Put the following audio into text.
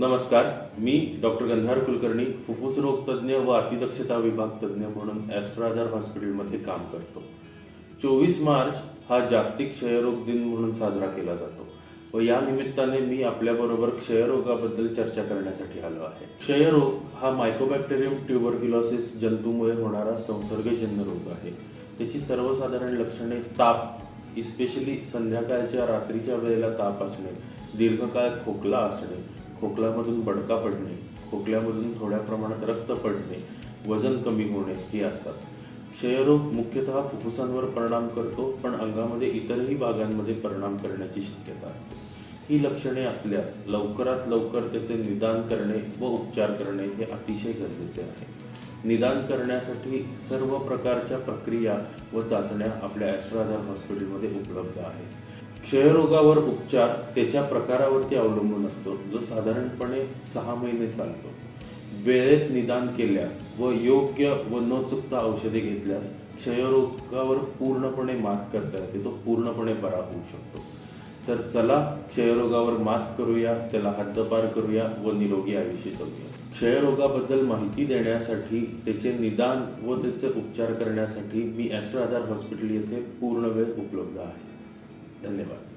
नमस्कार मी डॉक्टर गंधार कुलकर्णी फुफ्फुस रोग तज्ज्ञ व अतिदक्षता विभाग तज्ज्ञ म्हणून ॲस्ट्राधार हॉस्पिटलमध्ये काम करतो. चोवीस मार्च हा जागतिक क्षयरोग दिन म्हणून साजरा केला जातो व या निमित्ताने मी आपल्याबरोबर क्षयरोगाबद्दल चर्चा करण्यासाठी आलो आहे. क्षयरोग हा मायकोबॅक्टेरियम ट्युबरक्युलॉसिस जंतूमुळे होणारा संसर्गजन्य रोग आहे. त्याची सर्वसाधारण लक्षणे ताप इस्पेशली संध्याकाळच्या रात्रीच्या वेळेला ताप असणे दीर्घकाळ खोकला असणे खोकल्यामधून बडका पडणे खोकल्यामधून थोड्या प्रमाणात रक्त पडणे वजन कमी होणे हे असतात. क्षयरोग मुख्यतः फुफ्फुसांवर परिणाम करतो पण अंगामध्ये इतरही भागांमध्ये परिणाम करण्याची शक्यता असते. ही लक्षणे असल्यास लवकरात लवकर त्याचे निदान करणे व उपचार करणे हे अतिशय गरजेचे आहे. निदान करण्यासाठी सर्व प्रकारच्या प्रक्रिया व चाचण्या आपल्या ॲस्ट्राधार हॉस्पिटलमध्ये उपलब्ध आहेत. क्षयरोगावर उपचार त्याच्या प्रकारावरती अवलंबून असतो. जो साधारणपणे सहा महिने चालतो. वेळेत निदान केल्यास व योग्य व न चुकता औषधे घेतल्यास क्षयरोगावर पूर्णपणे मात करता येते. तो पूर्णपणे बरा होऊ शकतो. तर चला क्षयरोगावर मात करूया त्याला हद्दपार करूया व निरोगी आयुष्य जगूया. क्षयरोगाबद्दल माहिती देण्यासाठी त्याचे निदान व त्याचे उपचार करण्यासाठी मी ॲस्ट्रो आधार हॉस्पिटल येथे पूर्ण वेळ उपलब्ध आहे. धन्यवाद